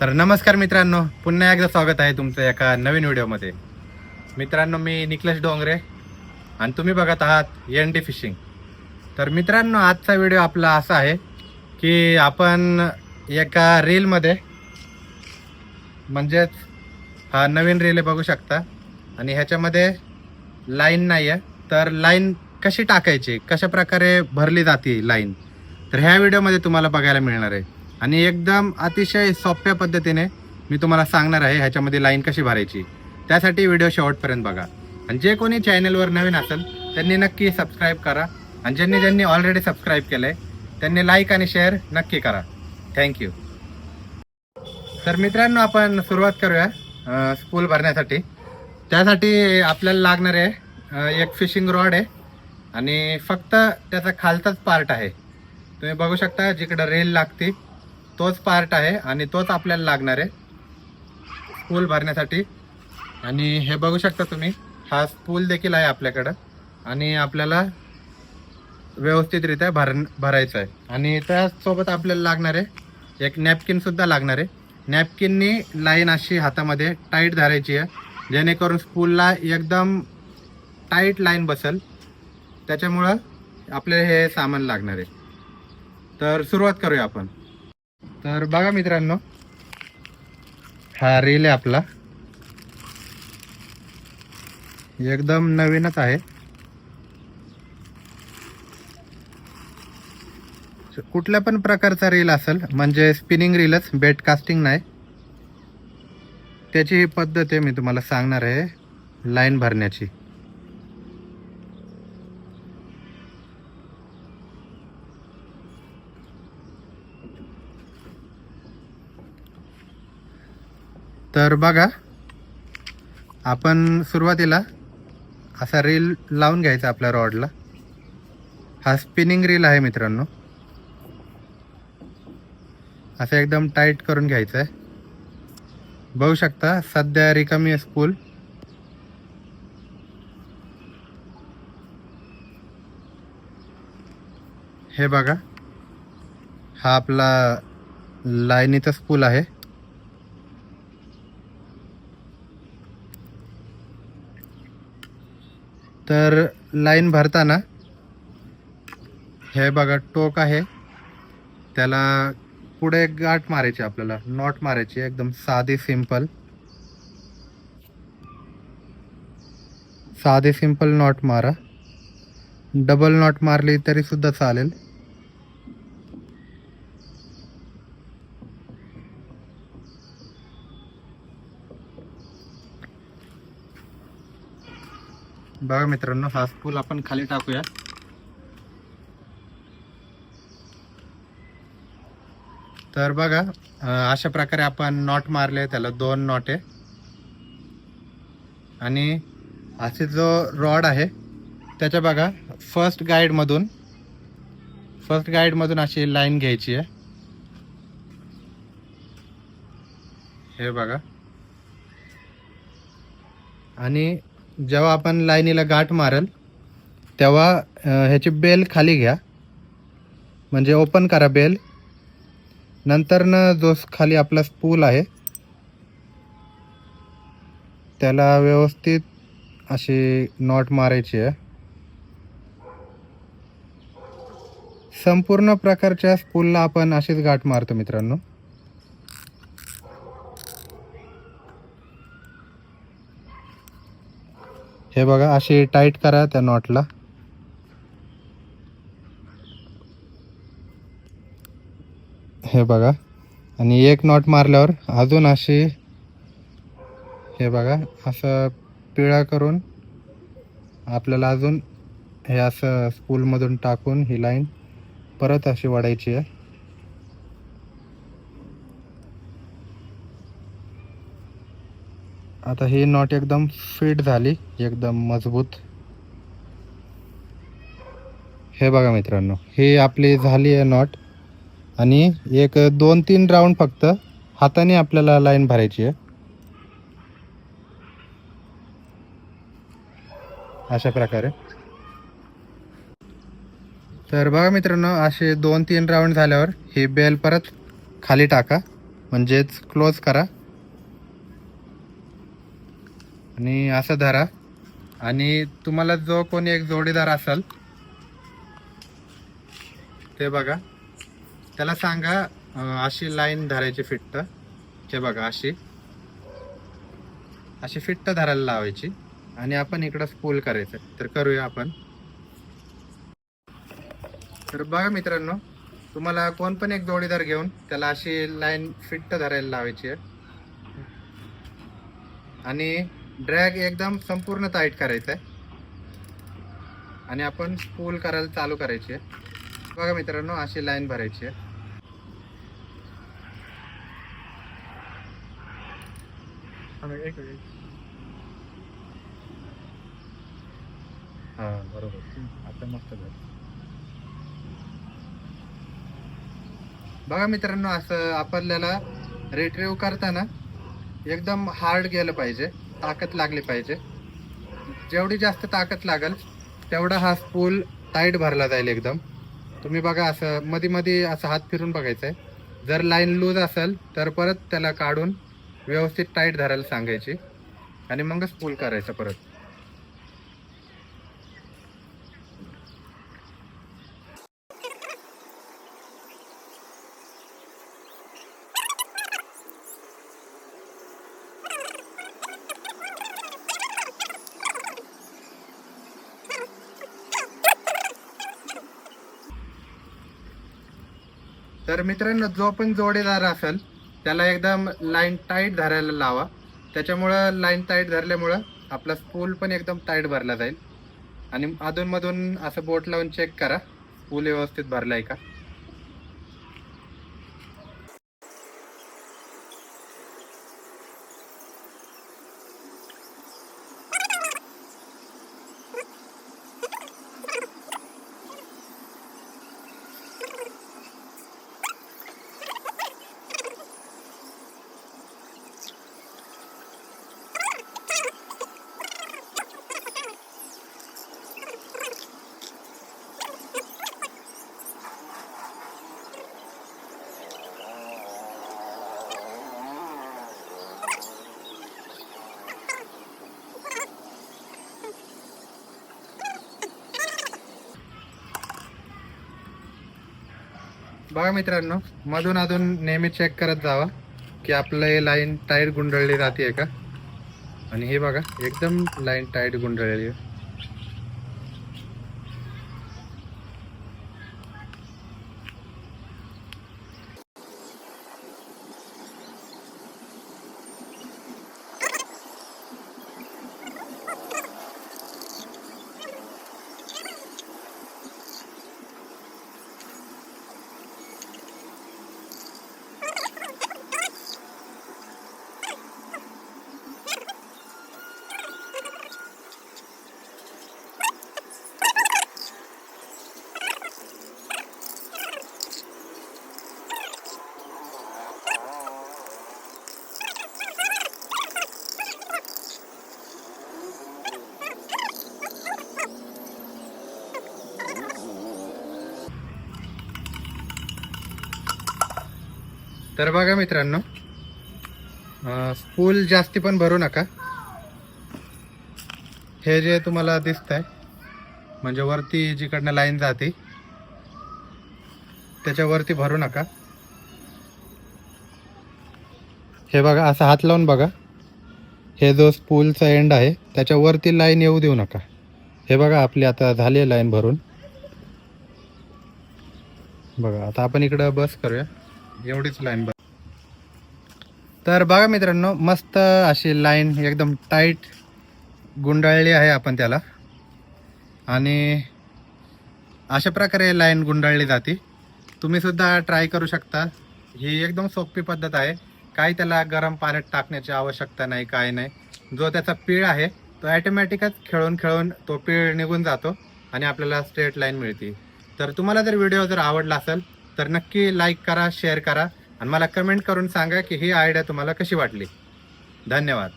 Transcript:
तर नमस्कार मित्रांनो पुन्हा एकदा स्वागत आहे तुमचं एका नवीन व्हिडिओमध्ये. मित्रांनो मी निकलेश डोंगरे आणि तुम्ही बघत आहात एन डी फिशिंग तर मित्रांनो आजचा व्हिडिओ आपला असा आहे की आपण एका रीलमध्ये म्हणजेच हा नवीन रील आहे बघू शकता. आणि ह्याच्यामध्ये लाईन नाही आहे तर लाईन कशी टाकायची? कशा प्रकारे भरली जाते लाईन? तर ह्या व्हिडिओमध्ये तुम्हाला बघायला मिळणार आहे. आणि एकदम अतिशय सोप्या पद्धतीने मी तुम्हाला सांगणार आहे ह्याच्यामध्ये लाईन कशी भरायची. त्यासाठी व्हिडिओ शेवटपर्यंत बघा. आणि जे कोणी चॅनलवर नवीन असेल त्यांनी नक्की सबस्क्राईब करा. आणि ज्यांनी ज्यांनी ऑलरेडी सबस्क्राईब केलं आहे त्यांनी लाईक आणि शेअर नक्की करा. थँक्यू तर मित्रांनो आपण सुरुवात करूया स्पूल भरण्यासाठी. त्यासाठी आपल्याला लागणार आहे एक फिशिंग रॉड आहे. आणि फक्त त्याचा खालचाच पार्ट आहे. तुम्ही बघू शकता जिकडं रेल लागते तोच पार्ट आहे आणि तोच आपल्याला लागणार आहे. स्पूल भरण्यासाठी. आणि हे बघू शकता तुम्ही हा स्पूल देखील आहे आपल्याकडं. आणि आपल्याला व्यवस्थितरित्या भर भरायचं आहे. आणि त्यासोबत आपल्याला लागणार आहे एक नॅपकिनसुद्धा लागणार आहे. नॅपकिननी लाईन अशी हातामध्ये टाईट धरायची आहे. जेणेकरून स्पूलला एकदम टाईट लाईन बसेल. त्याच्यामुळं आपल्याला हे सामान लागणार आहे. तर सुरुवात करूया आपण. तर बघा मित्रांनो हा रील आहे आपला. एकदम नवीनच आहे. कुठल्या पण प्रकारचा रील असेल म्हणजे स्पिनिंग रीलच बेट कास्टिंग नाही. त्याची ही पद्धत आहे मी तुम्हाला सांगणार आहे लाईन भरण्याची. तर बघा आपण सुरुवातीला असा रील लावून घ्यायचा आपल्या रॉडला. हा स्पिनिंग रील आहे मित्रांनो. असं एकदम टाईट करून घ्यायचं आहे बघू शकता सध्या रिकामी आहे स्पूल हे बघा हा आपला लाईनीचा स्पूल आहे. तर लाईन भरताना हे बघा टोक आहे. त्याला पुढे एक गाठ मारायची आपल्याला नॉट मारायची एकदम साधी सिंपल साधी सिंपल नॉट मारा. डबल नॉट मारली तरी सुद्धा चालेल. बघा मित्रांनो हा फूल आपण खाली टाकूया. तर बघा अशा प्रकारे आपण नॉट मारले त्याला दोन नॉट आहे आणि असे जो रॉड आहे त्याच्या बघा फर्स्ट गाईडमधून फर्स्ट गाईडमधून अशी लाईन घ्यायची आहे. हे बघा. आणि जेव्हा आपण लाईनीला गाठ मारल तेव्हा ह्याची बेल खाली घ्या. म्हणजे ओपन करा बेल. नंतरनं जो खाली आपला स्पूल आहे त्याला व्यवस्थित अशी नॉट मारायची आहे. संपूर्ण प्रकारच्या स्पूलला आपण अशीच गाठ मारतो मित्रांनो. हे बघा अशी टाईट करा त्या नॉटला हे बघा आणि एक नॉट मारल्यावर अजून अशी हे बघा असं पिळा करून आपल्याला अजून हे असं स्पूलमधून टाकून ही लाईन परत अशी वाढायची आहे. आता ही नॉट एकदम फिट झाली एकदम मजबूत. हे बघा मित्रांनो ही आपली झाली आहे नॉट. आणि एक दोन तीन राऊंड फक्त हाताने आपल्याला लाईन भरायची आहे. अशा प्रकारे. तर बघा मित्रांनो असे दोन तीन राऊंड झाल्यावर ही बेल परत खाली टाका म्हणजेच क्लोज करा. आणि असं धरा. आणि तुम्हाला जो कोणी एक जोडीदार असाल ते बघा. त्याला सांगा अशी लाईन धरायची फिट्ट. हे बघा अशी. अशी फिट्ट धरायला लावायची. आणि आपण इकडं स्पूल करायचं. तर करूया आपण. तर बघा मित्रांनो तुम्हाला कोण पण एक जोडीदार घेऊन त्याला अशी लाईन फिट्ट धरायला लावायची आहे. आणि ड्रॅग एकदम संपूर्ण टाईट करायचा आहे. आणि आपण स्पूल करायला चालू करायची आहे. बघा मित्रांनो अशी लाईन भरायची आहे. हा बरोबर. आता मस्त झालं. बघा मित्रांनो असं आपल्याला रिट्रीव्ह करताना एकदम हार्ड गेलं पाहिजे. ताकद लागली पाहिजे. जेवढी जास्त ताकद लागेल तेवढा हा स्पूल टाईट भरला जाईल एकदम. तुम्ही बघा असं मध्ये मध्ये असं हात फिरून बघायचं आहे जर लाईन लूज असेल तर परत त्याला काढून व्यवस्थित टाईट धरायला सांगायची. आणि मगच पूल करायचं परत. तर मित्रांनो जो पण जोडीदार असेल त्याला एकदम लाईन टाईट धरायला लावा. त्याच्यामुळं लाईन टाईट धरल्यामुळं आपला स्पूल पण एकदम टाईट भरला जाईल. आणि अधूनमधून असं बोट लावून चेक करा. स्पूल व्यवस्थित भरला आहे का? बघा मित्रांनो मधून अधून नेहमी चेक करत जावा की आपलं हे लाईन टाईट गुंडळली जाते का? आणि हे बघा एकदम लाईन टाईट गुंडळली आहे. तर बघा मित्रांनो स्पूल जास्ती पण भरू नका. हे जे तुम्हाला दिसत आहे म्हणजे वरती जिकडनं लाईन जाते त्याच्यावरती भरू नका. हे बघा असं हात लावून बघा. हे जो स्पूलचा एंड आहे त्याच्यावरती लाईन येऊ देऊ नका. हे बघा आपली आता झाली लाईन भरून. बघा आता आपण इकडं बस करूया. एवढीच लाईन बघ तर बघा मित्रांनो मस्त अशी लाईन एकदम टाईट गुंडाळली आहे आपण त्याला. आणि अशा प्रकारे लाईन गुंडाळली जाते. तुम्ही सुद्धा ट्राय करू शकता. ही एकदम सोपी पद्धत आहे. काही त्याला गरम पाण्यात टाकण्याची आवश्यकता नाही काय नाही. जो त्याचा पीळ आहे तो ॲटोमॅटिकच खेळून खेळून तो पीळ निघून जातो आणि आपल्याला स्ट्रेट लाईन मिळते. तर तुम्हाला जर व्हिडिओ जर आवडला असेल तर नक्की लाईक करा शेअर करा आणि मला कमेंट करून सांगा की ही आयडिया तुम्हाला कशी वाटली. धन्यवाद.